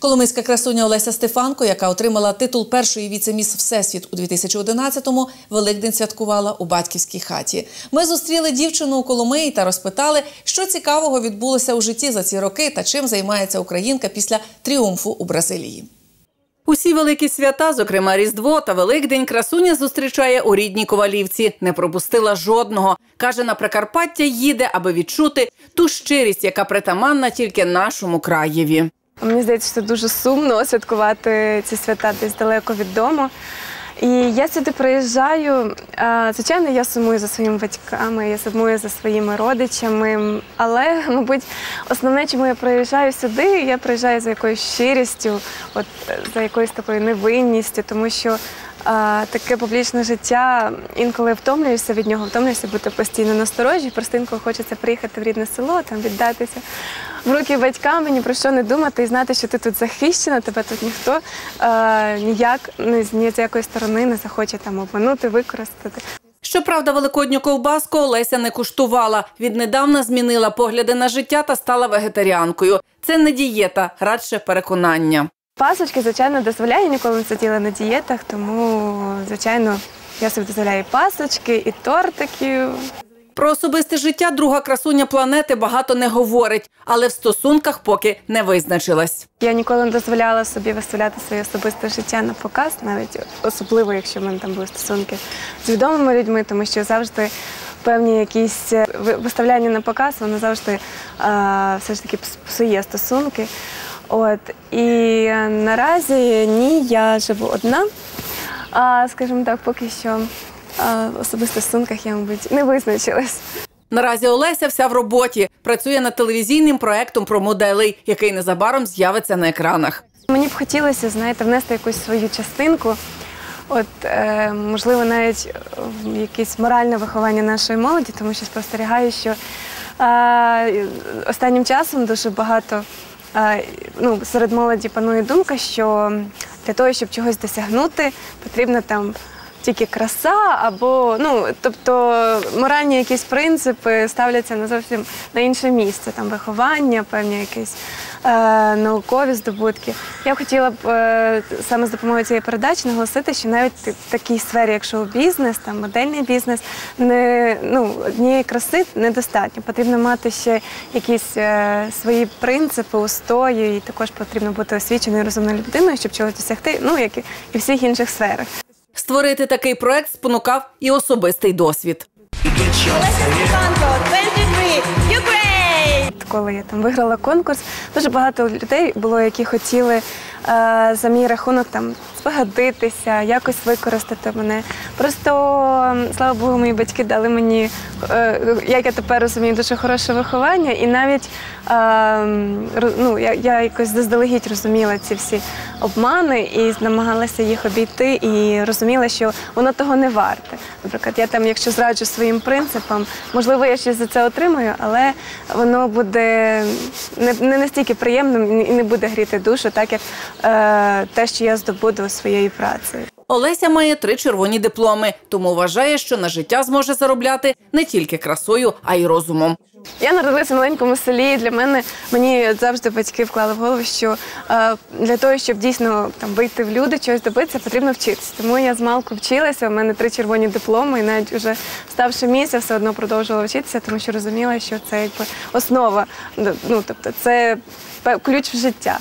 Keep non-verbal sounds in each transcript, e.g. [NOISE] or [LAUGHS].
Коломийська красуня Олеся Стефанко, яка отримала титул першої віце-міс Всесвіт у 2011-му, Великдень святкувала у батьківській хаті. Ми зустріли дівчину у Коломиї та розпитали, що цікавого відбулося у житті за ці роки та чим займається українка після тріумфу у Бразилії. Усі великі свята, зокрема Різдво та Великдень, красуня зустрічає у рідній ковалівці. Не пропустила жодного. Каже, на Прикарпаття їде, аби відчути ту щирість, яка притаманна тільки нашому краєві. Мені здається, що дуже сумно святкувати ці свята десь далеко від дому. І я сюди приїжджаю. Звичайно, я сумую за своїми батьками, я сумую за своїми родичами. Але, [LAUGHS] мабуть, основне, чому я приїжджаю сюди, я приїжджаю за якоюсь щирістю, от за якоюсь такою невинністю, тому що а, таке публічне життя інколи втомлюєшся від нього, втомлюєшся бути постійно насторожі. Просто інколи хочеться приїхати в рідне село, там віддатися в руки батькам, ні про що не думати і знати, що ти тут захищена, тебе тут ніхто е, ніяк не з ні з якої сторони не захоче там обманути, використати. Щоправда, великодню ковбаску Олеся не куштувала. Віднедавна змінила погляди на життя та стала вегетаріанкою. Це не дієта, радше переконання. Пасочки, звичайно, дозволяю, ніколи не сиділа на дієтах, тому, звичайно, я собі дозволяю і пасочки, і тортики. Про особисте життя друга красуня планети багато не говорить, але в стосунках поки не визначилась. Я ніколи не дозволяла собі виставляти своє особисте життя на показ, навіть особливо, якщо в мене там були стосунки з відомими людьми, тому що завжди певні якісь е, виставляння на показ, воно завжди е, все ж таки пс- псує стосунки. От і наразі ні, я живу одна. А скажімо так, поки що в особистих стосунках я, мабуть, не визначилась. Наразі Олеся вся в роботі, працює над телевізійним проектом про моделей, який незабаром з'явиться на екранах. Мені б хотілося, знаєте, внести якусь свою частинку. От, е, можливо, навіть е, в якесь моральне виховання нашої молоді, тому що спостерігаю, що е, останнім часом дуже багато е, ну, серед молоді панує думка, що для того, щоб чогось досягнути, потрібно там тільки краса, або ну, тобто моральні якісь принципи ставляться на зовсім на інше місце, там виховання, певні якісь е, наукові здобутки. Я б хотіла б е, саме з допомогою цієї передачі наголосити, що навіть в такій сфері, як шоу-бізнес, там модельний бізнес, не ну однієї краси недостатньо. Потрібно мати ще якісь е, свої принципи, устої, і також потрібно бути освіченою розумною людиною, щоб чогось досягти, ну як і в всіх інших сферах. Створити такий проект спонукав і особистий досвід. Олеся Стефанко, 23, Ukraine! Коли я там виграла конкурс, дуже багато людей було, які хотіли е, за мій рахунок там спогодитися, якось використати мене. Просто, слава Богу, мої батьки дали мені, е, як я тепер розумію, дуже хороше виховання. І навіть е, м, ро- ну, я якось заздалегідь розуміла ці всі обмани і намагалася їх обійти, і розуміла, що воно того не варте. Наприклад, я там, якщо зраджу своїм принципам, можливо, я щось за це отримую, але воно буде не, не настільки приємним і не буде гріти душу, так як е, те, що я здобуду своєю працею. Олеся має три червоні дипломи, тому вважає, що на життя зможе заробляти не тільки красою, а й розумом. Я народилася в маленькому селі. і Для мене мені завжди батьки вклали в голову, що е, для того, щоб дійсно там вийти в люди, чогось добитися, потрібно вчитися. Тому я з малку вчилася. У мене три червоні дипломи, і навіть вже ставши місця, все одно продовжувала вчитися, тому що розуміла, що це якби основа. Ну тобто, це ключ в життя.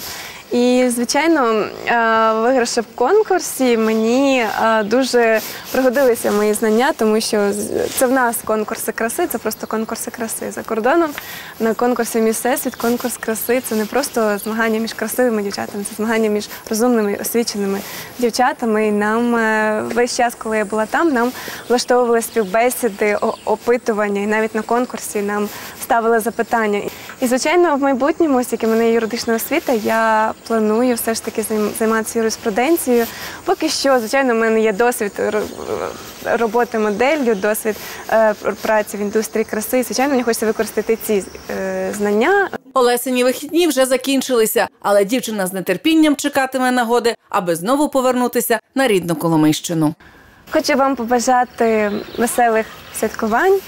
І, звичайно, е, в конкурсі, мені е, дуже пригодилися мої знання, тому що це в нас конкурси краси, це просто конкурси краси. За кордоном на конкурсі «Міс Всесвіт» конкурс краси це не просто змагання між красивими дівчатами, це змагання між розумними, освіченими дівчатами. І нам е, весь час, коли я була там, нам влаштовували співбесіди, опитування, і навіть на конкурсі нам ставили запитання. І, звичайно, в майбутньому, оскільки в мене є юридична освіта, я планую все ж таки займатися юриспруденцією. Поки що, звичайно, в мене є досвід роботи моделлю, досвід е, праці в індустрії краси. І, звичайно, мені хочеться використати ці е, знання Олесині вихідні вже закінчилися, але дівчина з нетерпінням чекатиме нагоди, аби знову повернутися на рідну Коломийщину. Хочу вам побажати веселих святкувань,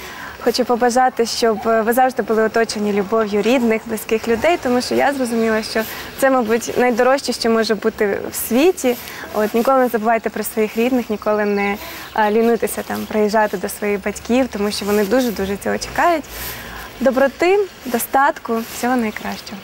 хочу побажати, щоб е, ви завжди були оточені любов'ю рідних, близьких людей, тому що я зрозуміла, що це, мабуть, найдорожче, що може бути в світі. От ніколи не забувайте про своїх рідних, ніколи не е, лінуйтеся там приїжджати до своїх батьків, тому що вони дуже дуже цього чекають. Доброти, достатку, всього найкращого.